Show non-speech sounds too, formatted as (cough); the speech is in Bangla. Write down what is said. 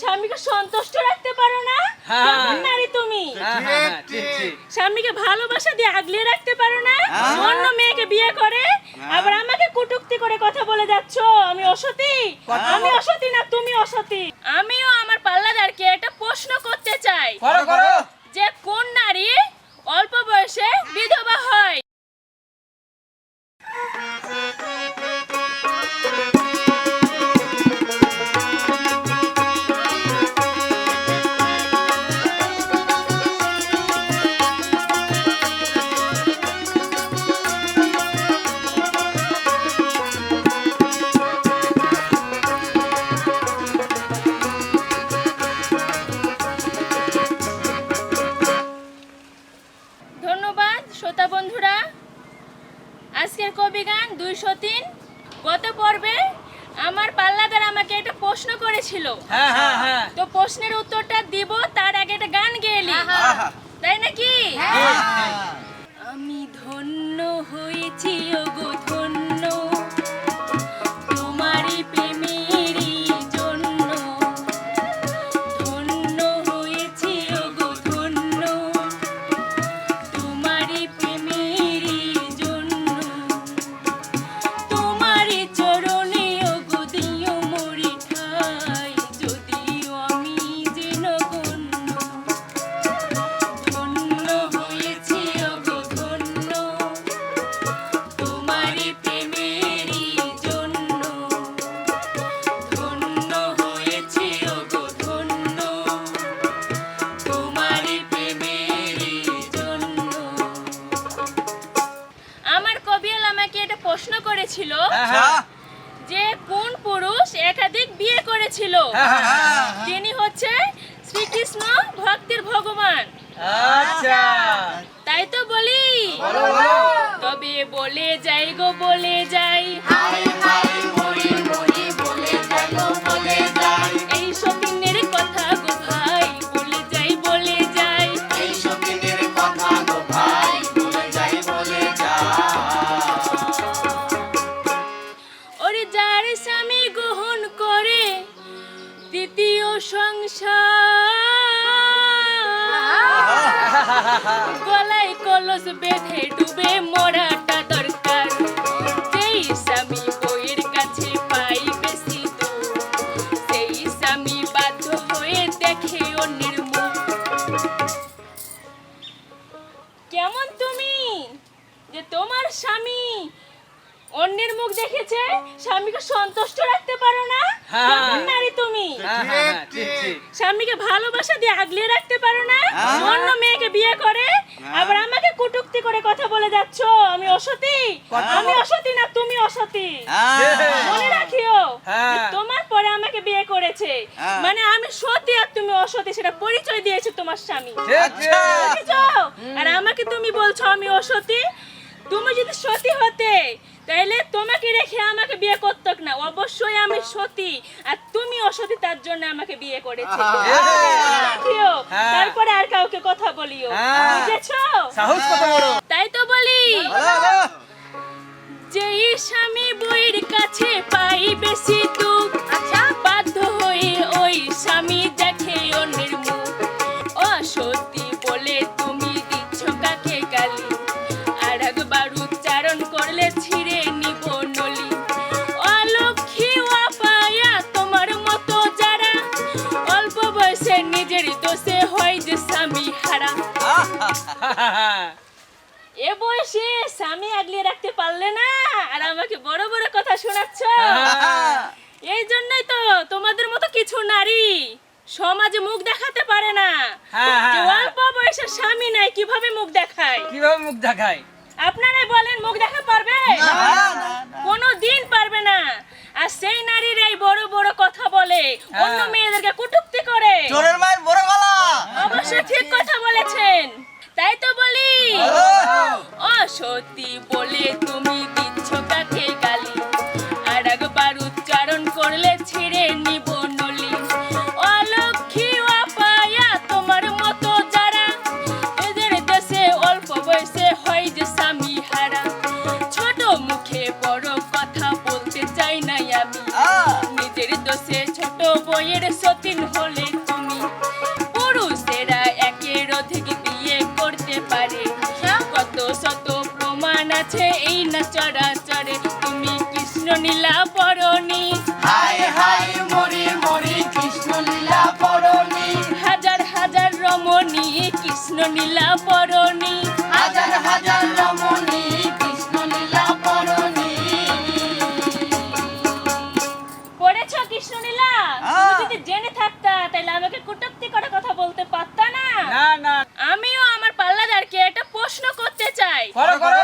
স্বামীকে সন্তুষ্ট রাখতে পারো না? হ্যাঁ। নারী তুমি। হ্যাঁ, হ্যাঁ, ঠিক ঠিক স্বামীকে ভালোবাসা দিয়ে আগলে রাখতে পারো না। অন্য মেয়েকে বিয়ে করে আবার আমাকে কটুক্তি করে কথা বলে যাচ্ছ আমি অসতি? আমি অসতি না তুমি অসতি? আমিও আমার পাল্লাদারকে একটা প্রশ্ন করতে চাই। করো করো। বন্ধুরা আজকের কবি গান দুইশো তিন। গত পর্বে আমার পাল্লাদার আমাকে একটা প্রশ্ন করেছিল। হ্যাঁ হ্যাঁ হ্যাঁ। তো প্রশ্নের উত্তরটা দিব তার আগে একটা গান গেলি তাই নাকি? একাধিক বিয়ে করেছিল। হ্যাঁ, হ্যাঁ, হ্যাঁ। তিনি হচ্ছে শ্রীকৃষ্ণ ভক্তির ভগবান। আচ্ছা। তাই তো বলো। তবে বলে যাই গো বলে যাই। গলায় কলস বেঁধে ডুবে মরাটা দরকার। সেই স্বামী বইয়ের কাছে পাই বেশি তো সেই স্বামী বাধ্য হয়ে দেখে ও নির্মূল কেমন তুমি? যে তোমার স্বামী অন্যের মুখ দেখেছে স্বামীকে সন্তুষ্ট রাখতে পারো না? হ্যাঁ। নারী তুমি। হ্যাঁ, হ্যাঁ, হ্যাঁ, স্বামীকে ভালোবাসা দিয়ে আগলিয়ে রাখতে পারো না? হ্যাঁ। অন্য মেয়েকে বিয়ে করে আবার আমাকে কটুক্তি করে কথা বলে যাচ্ছ আমি অসতী? আমি অসতী না তুমি অসতী? মনে রাখিও হ্যাঁ। তোমার পরে আমাকে বিয়ে করেছে। হ্যাঁ। মানে আমি সতী আর তুমি অসতী সেটা পরিচয় দিয়েছে তোমার স্বামী? আর আমাকে তুমি বলছো আমি অসতী। তুমি যদি সতী হতে তাহলে তোমাকে রেখে আমাকে বিয়ে করতো না। অবশ্যই আমি সতী। আর তুমি অসতী তার জন্য আমাকে বিয়ে করেছে। রাখিও, হ্যাঁ। তারপরে আর কাউকে কথা বলিও। হ্যাঁ। বুঝেছ? তাই তো বলি। যেই স্বামী বইয়ের কাছে পাই বেশি (laughs) এ বয়সে স্বামী আগলিয়ে রাখতে পারলে না? আর আমাকে বড় বড় কথা শোনাচ্ছ? (laughs) এই জন্যই তো তোমাদের মতো কিছু নারী সমাজে মুখ দেখাতে পারে না। হ্যাঁ, হ্যাঁ, যে হ্যাঁ। অল্প বয়সে স্বামী নাই কীভাবে মুখ দেখায়? কীভাবে মুখ দেখায়? আপনারাই বলেন মুখ দেখা পারবে? কোনো দিন পারবে না। আর সেই নারীর এই বড় বড় কথা বলে অন্য। মেয়েদেরকে কটুক্তি করে। নিজের দোষে ছোট বইয়ের সতীন হলে তুমি। পুরুষেরা একের অধিক বিয়ে করতে পারে। কত শত প্রমাণ আছে এই না চরাচরে। তুমি কৃষ্ণ নীলা পরনি হায় হায় মরে মরে কৃষ্ণ লীলা পরনি হাজার হাজার রমণী কৃষ্ণ নীলা পরনি হাজার হাজার রমণী করো করো